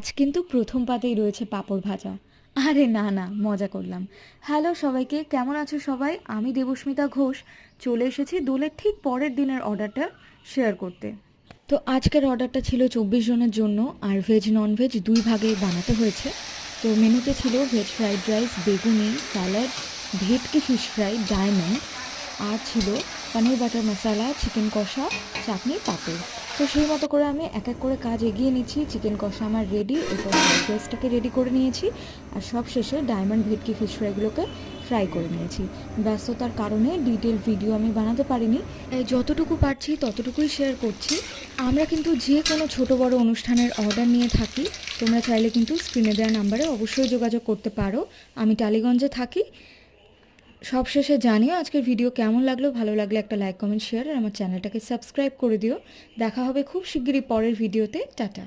আজ কিন্তু প্রথম পাতেই রয়েছে পাঁপড় ভাজা। আরে না না, মজা করলাম। হ্যালো সবাইকে, কেমন আছো সবাই? আমি দেবস্মিতা ঘোষ। চলে এসেছি দোলের ঠিক পরের দিনের অর্ডারটা শেয়ার করতে। তো আজকের অর্ডারটা ছিল চব্বিশ জনের জন্য আর ভেজ নন ভেজ দুই ভাগে বানাতে হয়েছে। তো মেনুতে ছিল veg fried rice, beguni, salad, bhetki fish fry, diamond. আর ছিল পনির, বাটার মশলা চিকেন কষা, চাটনি, পাঁপড়। তো সেই মতো করে আমি এক এক করে কাজ এগিয়ে নিচ্ছি। চিকেন কষা আমার রেডি এরপর ফ্রাইড রেডি করে নিয়েছি। আর সব শেষে ডায়মন্ড ভেটকি ফিশ ফ্রাইগুলোকে ফ্রাই করে নিয়েছি। ব্যস্ততার কারণে ডিটেল ভিডিও আমি বানাতে পারিনি। যতটুকু পারছি ততটুকুই শেয়ার করছি। আমরা কিন্তু যে কোনো ছোট বড় অনুষ্ঠানের অর্ডার নিয়ে থাকি। তোমরা চাইলে কিন্তু স্ক্রিনে দেওয়া নাম্বারে অবশ্যই যোগাযোগ করতে পারো। আমি টালিগঞ্জে থাকি। সবশেষে জানিও আজকের ভিডিও কেমন লাগল। ভালো লাগলে একটা লাইক কমেন্ট শেয়ার আর আমার চ্যানেলটাকে সাবস্ক্রাইব করে দিও। দেখা হবে খুব শিগগিরই পরের ভিডিওতে টাটা।